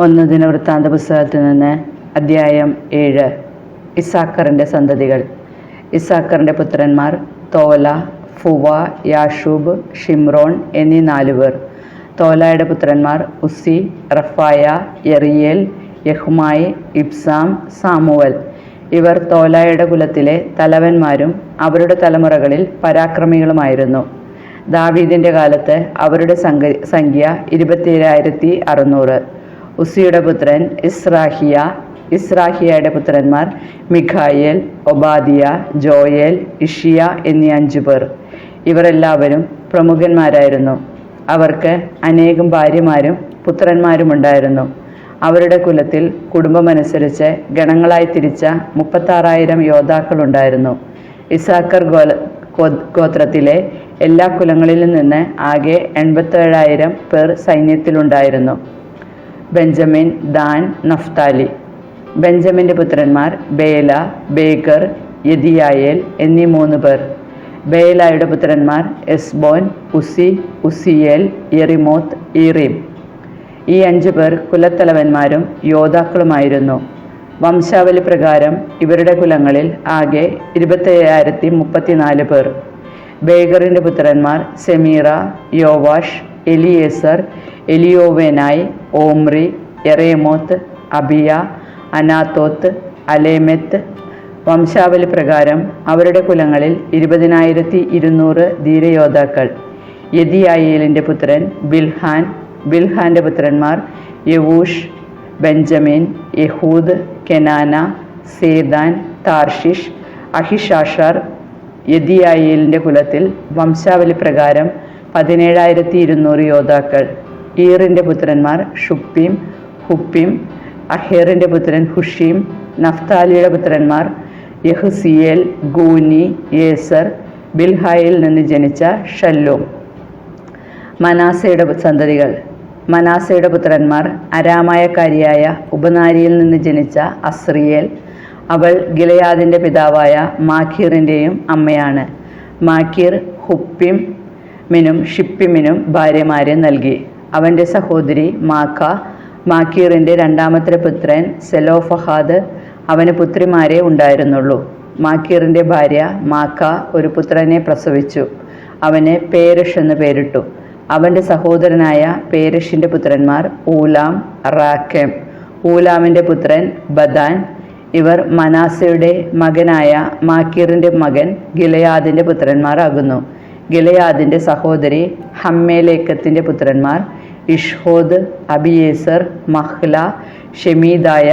ഒന്ന് ദിനവൃത്താന്ത പുസ്തകത്തിൽ നിന്ന് അദ്ധ്യായം ഏഴ്. ഇസാക്കറിന്റെ സന്തതികൾ. ഇസാക്കറിന്റെ പുത്രന്മാർ തോല ഫുവ യാഷൂബ് ഷിംറോൺ എന്നീ നാലുപേർ തോലയുടെ പുത്രന്മാർ ഉസി റഫായ എറിയേൽ യഹ്മായി ഇബ്സാം സാമുവൽ. ഇവർ തോലായുടെ കുലത്തിലെ തലവന്മാരും അവരുടെ തലമുറകളിൽ പരാക്രമികളുമായിരുന്നു. ദാവീദിന്റെ കാലത്ത് അവരുടെ സംഖ്യ ഇരുപത്തിയേഴായിരത്തി അറുന്നൂറ്. ഉസ്സിയുടെ പുത്രൻ ഇസ്രാഹിയ ഇസ്രാഹിയയുടെ പുത്രന്മാർ മിഖായേൽ ഒബാദിയ ജോയേൽ ഇഷിയ എന്നീ അഞ്ചു പേർ. ഇവരെല്ലാവരും പ്രമുഖന്മാരായിരുന്നു. അവർക്ക് അനേകം ഭാര്യമാരും പുത്രന്മാരും ഉണ്ടായിരുന്നു. അവരുടെ കുലത്തിൽ കുടുംബമനുസരിച്ച് ഗണങ്ങളായി തിരിച്ച മുപ്പത്താറായിരം യോദ്ധാക്കളുണ്ടായിരുന്നു ഇസാക്കർ ഗോല ഗോത്രത്തിലെ എല്ലാ കുലങ്ങളിലും നിന്ന് ആകെ എൺപത്തേഴായിരം പേർ സൈന്യത്തിലുണ്ടായിരുന്നു. Benjamin Dan Naphtali. ബെഞ്ചമിന്റെ പുത്രന്മാർ ബേല ബേക്കർ യദിയായേൽ എന്നീ മൂന്ന് പേർ. ബേലായുടെ പുത്രന്മാർ എസ്ബോൻ ഉസി ഉസിയേൽ എറിമോത്ത് ഈറീം. ഈ അഞ്ച് പേർ കുലത്തലവന്മാരും യോദ്ധാക്കളുമായിരുന്നു. വംശാവലി പ്രകാരം ഇവരുടെ കുലങ്ങളിൽ ആകെ ഇരുപത്തയ്യായിരത്തി മുപ്പത്തിനാല് പേർ. ബേഗറിന്റെ പുത്രന്മാർ Zemirah Joash Eliezer Elioenai Omri Jeremoth Abijah Anathoth Alemeth. വംശാവലി പ്രകാരം അവരുടെ കുലങ്ങളിൽ ഇരുപതിനായിരത്തി ഇരുന്നൂറ് ധീരയോദ്ധാക്കൾ. യദിയായേലിന്റെ പുത്രൻ ബിൽഹാൻ ബിൽഹാന്റെ പുത്രന്മാർ യവൂഷ് ബെഞ്ചമിൻ യഹൂദ് കെനാന സേദാൻ താർഷിഷ് അഹിഷാഷാർ. യദിയായേലിന്റെ കുലത്തിൽ വംശാവലി പ്രകാരം പതിനേഴായിരത്തി ഇരുന്നൂറ് യോദ്ധാക്കൾ. ഈറിന്റെ പുത്രന്മാർ ഷുപ്പീം ഹുപ്പീം അഹേറിന്റെ പുത്രൻ ഹുഷീം നഫ്താലിയുടെ പുത്രന്മാർ യഹുസിയേൽ ഗൂനി യേസർ ബിൽഹായിൽ നിന്ന് ജനിച്ച ഷല്ലോം. മനാസയുടെ സന്തതികൾ. മനാസയുടെ പുത്രന്മാർ അരാമായക്കാരിയായ ഉപനാരിയിൽ നിന്ന് ജനിച്ച അസ്രിയേൽ. അവൾ ഗിലയാദിന്റെ പിതാവായ മാഖീറിന്റെയും അമ്മയാണ്. മാഖീർ ഹുപ്പിമിനും ഷിപ്പിമിനും ഭാര്യമാരെ നൽകി. അവന്റെ സഹോദരി മാക്ക മാക്കീറിന്റെ രണ്ടാമത്തെ പുത്രൻ സെലോഫഹാദ് അവന് പുത്രിമാരെ ഉണ്ടായിരുന്നുള്ളൂ. മാക്കീറിന്റെ ഭാര്യ മാക്ക ഒരു പുത്രനെ പ്രസവിച്ചു. അവന് പേരഷ് എന്ന് പേരിട്ടു. അവന്റെ സഹോദരനായ പേരഷിന്റെ പുത്രന്മാർ ഊലാം റാക്കേം ഊലാമിന്റെ പുത്രൻ ബദാൻ. ഇവർ മനാസയുടെ മകനായ മാക്കീറിന്റെ മകൻ ഗിലയാദിന്റെ പുത്രന്മാരാകുന്നു. ഗിലയാദിന്റെ സഹോദരി ഹമ്മേലേക്കത്തിന്റെ പുത്രന്മാർ ഇഷ്ഹോദ് അബിയേസർ മഹ്ല ഷെമീദായ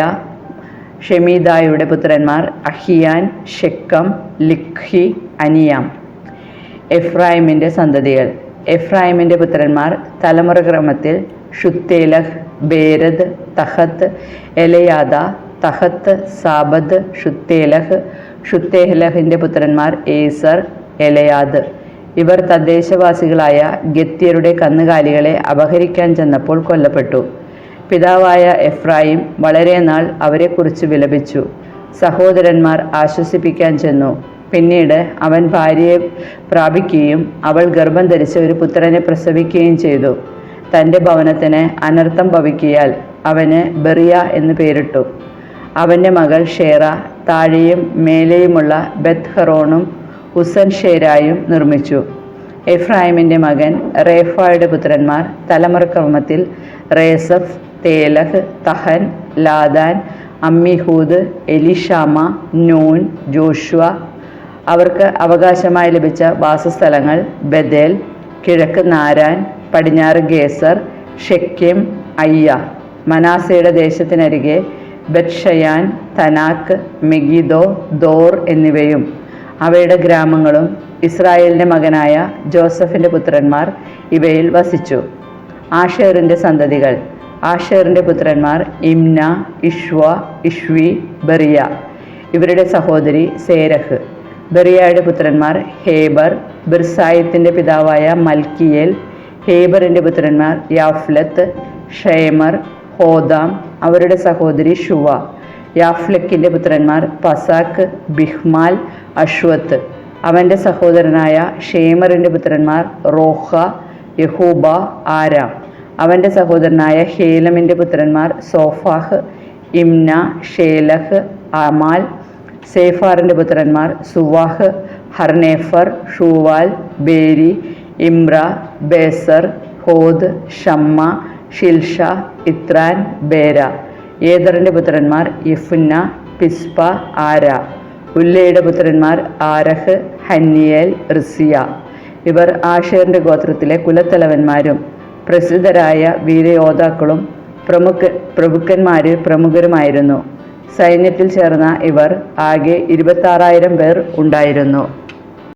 ഷെമീദായുടെ പുത്രന്മാർ അഹിയാൻ ഷെക്കം ലിഖി അനിയാം. എഫ്രായിമിന്റെ സന്തതികൾ. എഫ്രായിമിന്റെ പുത്രന്മാർ തലമുറ ക്രമത്തിൽ ഷുത്തേലഹ് ബേരദ് തഹത്ത് എലയാദ തഹത്ത് സാബദ് ഷുത്തേലഹ് ഷുത്തേഹ്ലഹിന്റെ പുത്രന്മാർ ഏസർ എലയാദ്. ഇവർ തദ്ദേശവാസികളായ ഗത്യരുടെ കന്നുകാലികളെ അപഹരിക്കാൻ ചെന്നപ്പോൾ കൊല്ലപ്പെട്ടു. പിതാവായ എഫ്രായിം വളരെ നാൾ അവരെക്കുറിച്ച് വിലപിച്ചു. സഹോദരന്മാർ ആശ്വസിപ്പിക്കാൻ ചെന്നു. പിന്നീട് അവൻ ഭാര്യയെ പ്രാപിക്കുകയും അവൾ ഗർഭം ധരിച്ച ഒരു പുത്രനെ പ്രസവിക്കുകയും ചെയ്തു. തന്റെ ഭവനത്തിന് അനർത്ഥം ഭവിക്കിയാൽ അവന് ബെറിയ എന്ന് പേരിട്ടു. അവന്റെ മകൾ ഷേറ താഴെയും മേലെയുമുള്ള ബെത്ത് ഹറോണും ഉസൻ ഷേരായും നിർമ്മിച്ചു. എഫ്രാഹിമിന്റെ മകൻ റേഫായുടെ പുത്രന്മാർ തലമുറക്രമത്തിൽ റേസഫ് തേലഹ് തഹൻ ലാദാൻ അമ്മിഹൂദ് എലിഷാമ നൂൻ ജോഷുവ. അവർക്ക് അവകാശമായി ലഭിച്ച വാസസ്ഥലങ്ങൾ ബദേൽ കിഴക്ക് നാരാൻ പടിഞ്ഞാറ് ഗേസർ ഷെക്കിം അയ്യ. മനാസയുടെ ദേശത്തിനരികെ ബത്ഷയാൻ തനാക്ക് മെഗിദോ ദോർ എന്നിവയും അവയുടെ ഗ്രാമങ്ങളും ഇസ്രായേലിന്റെ മകനായ ജോസഫിന്റെ പുത്രന്മാർ ഇവയിൽ വസിച്ചു. ആഷേറിന്റെ സന്തതികൾ. ആഷേറിന്റെ പുത്രന്മാർ ഇംന ഇഷ്വ ഇഷ്വി ബറിയ. ഇവരുടെ സഹോദരി സേരഹ്. ബറിയയുടെ പുത്രന്മാർ ഹേബർ. ബിർസായത്തിന്റെ പിതാവായ മൽക്കിയേൽ. ഹേബറിന്റെ പുത്രന്മാർ യാഫ്ലത്ത് ഷേമർ ഹോദാം. അവരുടെ സഹോദരി ഷുവ യാഫ്ലക്കിന്റെ പുത്രന്മാർ പസാക്ക് ബിഹ്മാൽ അശ്വത്ത്. അവന്റെ സഹോദരനായ ഷേമറിന്റെ പുത്രന്മാർ റോഹ യഹൂബ ആരാം. അവന്റെ സഹോദരനായ ഹേലമിന്റെ പുത്രന്മാർ സോഫാഹ് ഇംന ഷേലഹ് അമാൽ. സേഫാറിന്റെ പുത്രന്മാർ സുവാഹ് ഹർനേഫർ ഷൂവാൽ ബേരി ഇമ്ര ബേസർ ഹോദ് ഷമ്മ ഷിൽഷ ഇത്രാൻ ബേര. ഏദറിന്റെ പുത്രന്മാർ? യിഫുന്ന പിസ്പ ആര. ഉല്ലയുടെ പുത്രന്മാർ ആരഹ് ഹന്നിയേൽ റിസിയ. ഇവർ ആഷേറിന്റെ ഗോത്രത്തിലെ കുലത്തലവന്മാരും പ്രസിദ്ധരായ വീരയോദ്ധാക്കളും പ്രമുഖ പ്രഭുക്കന്മാരിൽ പ്രമുഖരുമായിരുന്നു. സൈന്യത്തിൽ ചേർന്ന ഇവർ ആകെ ഇരുപത്താറായിരം പേർ ഉണ്ടായിരുന്നു.